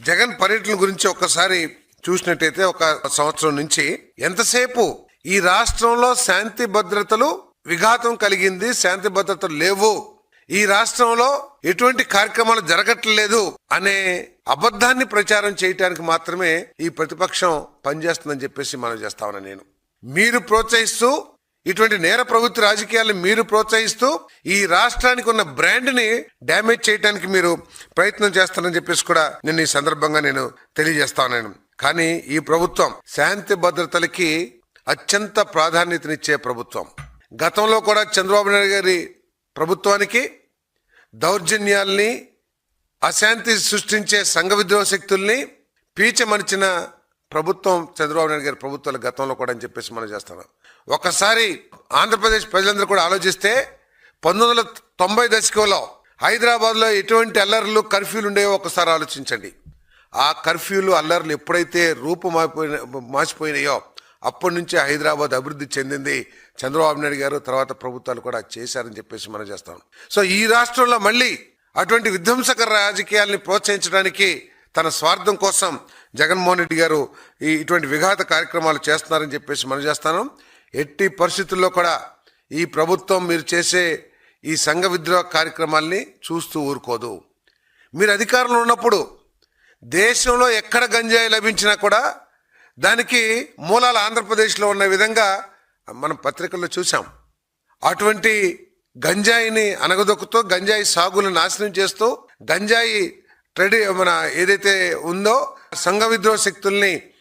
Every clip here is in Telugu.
జగన్ పర్యటన గురించి ఒక్కసారి చూసినట్టయితే ఒక సంవత్సరం నుంచి ఎంతసేపు ఈ రాష్ట్రంలో శాంతి భద్రతలు విఘాతం కలిగింది శాంతి భద్రతలు లేవు ఈ రాష్ట్రంలో ఎటువంటి కార్యక్రమాలు జరగట్లేదు అనే అబద్ధాన్ని ప్రచారం చేయటానికి మాత్రమే ఈ ప్రతిపక్షం పనిచేస్తుందని చెప్పేసి మనం చేస్తా నేను. మీరు ప్రోత్సహిస్తూ ఇటువంటి నేర ప్రభుత్వ రాజకీయాలను మీరు ప్రోత్సహిస్తూ ఈ రాష్ట్రానికి ఉన్న బ్రాండ్ని డ్యామేజ్ చేయడానికి మీరు ప్రయత్నం చేస్తారని చెప్పేసి కూడా నేను ఈ సందర్భంగా నేను తెలియజేస్తాను కానీ ఈ ప్రభుత్వం శాంతి భద్రతలకి అత్యంత ప్రాధాన్యతనిచ్చే ప్రభుత్వం. గతంలో కూడా చంద్రబాబు నాయుడు గారి ప్రభుత్వానికి దౌర్జన్యాల్ని అశాంతి సృష్టించే సంఘ విద్రోహ శక్తుల్ని పీచమరిచిన ప్రభుత్వం చంద్రబాబు నాయుడు గారి ప్రభుత్వాల గతంలో కూడా అని చెప్పేసి మనం చేస్తున్నాం. ఒకసారి ఆంధ్రప్రదేశ్ ప్రజలందరూ కూడా ఆలోచిస్తే పంతొమ్మిది వందల తొంభై దశకంలో హైదరాబాద్లో ఎటువంటి అల్లర్లు కర్ఫ్యూలు ఉండేవో ఒకసారి ఆలోచించండి. ఆ కర్ఫ్యూలు అల్లర్లు ఎప్పుడైతే రూపు మారిపోయిన మార్చిపోయినాయో అప్పటి నుంచి హైదరాబాద్ అభివృద్ధి చెందింది చంద్రబాబు నాయుడు గారు తర్వాత ప్రభుత్వాలు కూడా చేశారని చెప్పేసి మనం చేస్తాం. సో ఈ రాష్ట్రంలో మళ్ళీ అటువంటి విధ్వంసక రాజకీయాల్ని ప్రోత్సహించడానికి తన స్వార్థం కోసం జగన్మోహన్ రెడ్డి గారు ఈ ఇటువంటి విఘాత కార్యక్రమాలు చేస్తున్నారని చెప్పేసి మనం చేస్తాను. ఎట్టి పరిస్థితుల్లో కూడా ఈ ప్రభుత్వం మీరు చేసే ఈ సంఘ విద్రోహ కార్యక్రమాల్ని చూస్తూ ఊరుకోదు. మీరు అధికారంలో ఉన్నప్పుడు దేశంలో ఎక్కడ గంజాయి లభించినా కూడా దానికి మూలాలు ఆంధ్రప్రదేశ్లో ఉన్న విధంగా మనం పత్రికల్లో చూసాం అటువంటి గంజాయిని అనగదొక్కుతూ గంజాయి సాగులను నాశనం చేస్తూ గంజాయి ట్రెడి మన ఏదైతే ఉందో సంఘ విద్రోహ శక్తుల్ని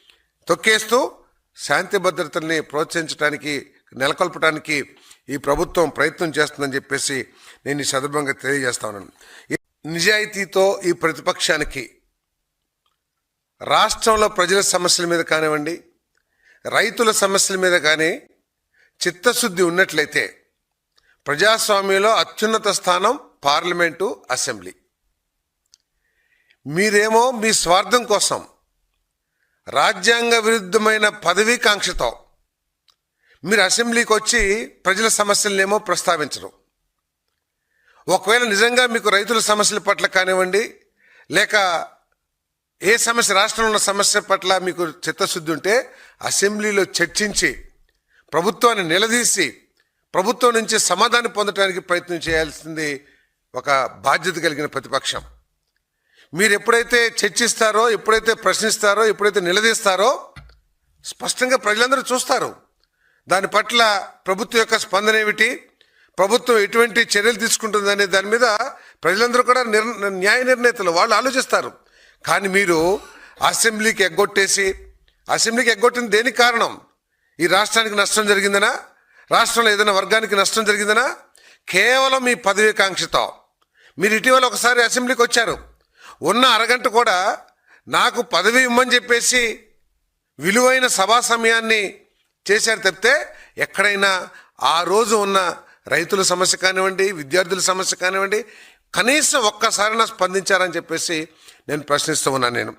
తొక్కేస్తూ శాంతి భద్రతల్ని ప్రోత్సహించడానికి నెలకొల్పడానికి ఈ ప్రభుత్వం ప్రయత్నం చేస్తుందని చెప్పేసి నేను ఈ సందర్భంగా తెలియజేస్తా ఉన్నాను. నిజాయితీతో ఈ ప్రతిపక్షానికి రాష్ట్రంలో ప్రజల సమస్యల మీద కానివ్వండి రైతుల సమస్యల మీద కానీ చిత్తశుద్ధి ఉన్నట్లయితే ప్రజాస్వామ్యంలో అత్యున్నత స్థానం పార్లమెంటు అసెంబ్లీ. మీరేమో మీ స్వార్థం కోసం రాజ్యాంగ విరుద్ధమైన పదవీకాంక్షతో మీరు అసెంబ్లీకి వచ్చి ప్రజల సమస్యలనేమో ప్రస్తావించరు. ఒకవేళ నిజంగా మీకు రైతుల సమస్యల పట్ల కానివ్వండి లేక ఏ సమస్య రాష్ట్రంలో ఉన్న సమస్య పట్ల మీకు చిత్తశుద్ధి ఉంటే అసెంబ్లీలో చర్చించి ప్రభుత్వాన్ని నిలదీసి ప్రభుత్వం నుంచి సమాధానం పొందడానికి ప్రయత్నం చేయాల్సింది ఒక బాధ్యత కలిగిన ప్రతిపక్షం. మీరు ఎప్పుడైతే చర్చిస్తారో ఎప్పుడైతే ప్రశ్నిస్తారో ఎప్పుడైతే నిలదీస్తారో స్పష్టంగా ప్రజలందరూ చూస్తారు. దాని పట్ల ప్రభుత్వం యొక్క స్పందన ఏమిటి? ప్రభుత్వం ఎటువంటి చర్యలు తీసుకుంటుంది అనే దాని మీద ప్రజలందరూ కూడా నిర్ న్యాయ నిర్ణేతలు వాళ్ళు ఆలోచిస్తారు. కానీ మీరు అసెంబ్లీకి ఎగ్గొట్టేసి అసెంబ్లీకి ఎగ్గొట్టిన దేనికి కారణం? ఈ రాష్ట్రానికి నష్టం జరిగిందనా? రాష్ట్రంలో ఏదైనా వర్గానికి నష్టం జరిగిందనా? కేవలం మీ పదవీకాంక్షతో మీరు ఇటీవల ఒకసారి అసెంబ్లీకి వచ్చారు. ఉన్న అరగంట కూడా నాకు పదవి ఇమ్మని చెప్పేసి విలువైన సభా సమయాన్ని చేశారు తప్పితే ఎక్కడైనా ఆ రోజు ఉన్న రైతుల సమస్య కానివ్వండి విద్యార్థుల సమస్య కానివ్వండి కనీసం ఒక్కసారైనా స్పందించారని చెప్పేసి నేను ప్రశ్నిస్తూ ఉన్నాను నేను.